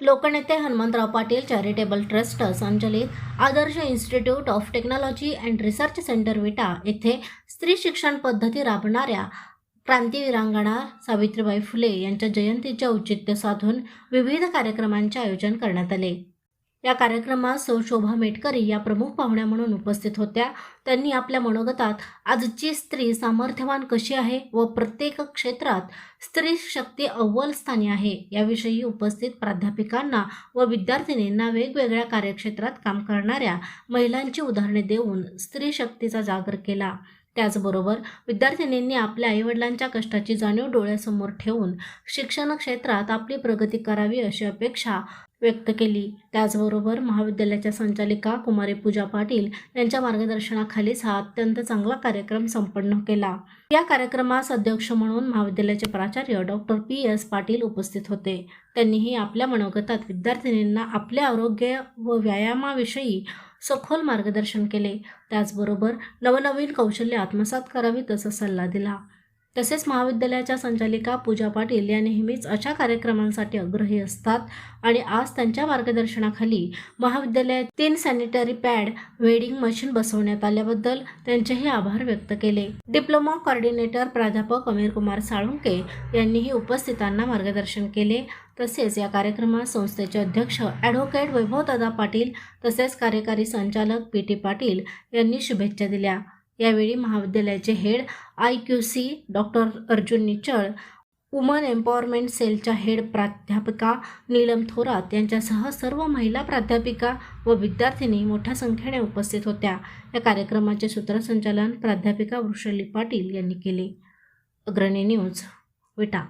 लोकनेते Hanumantrao Patil charitable trust संचलित Adarsh institute of technology and research centre Vita येथे स्त्री शिक्षण पद्धती राबणाऱ्या क्रांतीवीरांगणा सावित्रीबाई फुले यांच्या जयंतीचे औचित्य साधून विविध कार्यक्रमांचे आयोजन करण्यात आले. या कार्यक्रमात सौ शोभा मेटकरी या प्रमुख पाहुण्या म्हणून उपस्थित होत्या. त्यांनी आपल्या मनोगतात आजची स्त्री सामर्थ्यवान कशी आहे व प्रत्येक क्षेत्रात स्त्री शक्ती अव्वल स्थानी आहे याविषयी उपस्थित प्राध्यापिकांना व विद्यार्थिनींना वेगवेगळ्या कार्यक्षेत्रात काम करणाऱ्या महिलांची उदाहरणे देऊन स्त्री शक्तीचा जागर केला. त्याचबरोबर विद्यार्थिनींनी आपल्या आईवडिलांच्या कष्टाची जाणीव डोळ्यासमोर ठेवून शिक्षण क्षेत्रात आपली प्रगती करावी अशी अपेक्षा व्यक्त केली. त्याचबरोबर महाविद्यालयाच्या संचालिका कुमारी पूजा पाटील यांच्या मार्गदर्शनाखालीच हा अत्यंत चांगला कार्यक्रम संपन्न केला. या कार्यक्रमास अध्यक्ष म्हणून महाविद्यालयाचे प्राचार्य डॉक्टर पी. एस. पाटील उपस्थित होते. त्यांनीही आपल्या मनोगतात विद्यार्थिनींना आपले आरोग्य व व्यायामाविषयी सखोल मार्गदर्शन केले. त्याचबरोबर नवनवीन कौशल्य आत्मसात करावीत असा सल्ला दिला. तसेच महाविद्यालयाच्या संचालिका पूजा पाटील या नेहमीच अशा कार्यक्रमांसाठी आग्रही असतात आणि आज त्यांच्या मार्गदर्शनाखाली महाविद्यालयात तीन सॅनिटरी पॅड वेडिंग मशीन बसवण्यात आल्याबद्दल त्यांचेही आभार व्यक्त केले. डिप्लोमा कॉर्डिनेटर प्राध्यापक अमीर कुमार साळुंके यांनीही उपस्थितांना मार्गदर्शन केले. तसेच या कार्यक्रमात संस्थेचे अध्यक्ष ॲडव्होकेट वैभवदादा पाटील तसेच कार्यकारी संचालक पी टी पाटील यांनी शुभेच्छा दिल्या. यावेळी महाविद्यालयाचे head I Q C doctor Arjun Nichal woman empowerment सेलच्या हेड प्राध्यापिका नीलम थोरात यांच्यासह सर्व महिला प्राध्यापिका व विद्यार्थिनी मोठ्या संख्येने उपस्थित होत्या. या कार्यक्रमाचे सूत्रसंचालन प्राध्यापिका वृषली पाटील यांनी केले. अग्रणी न्यूज विटा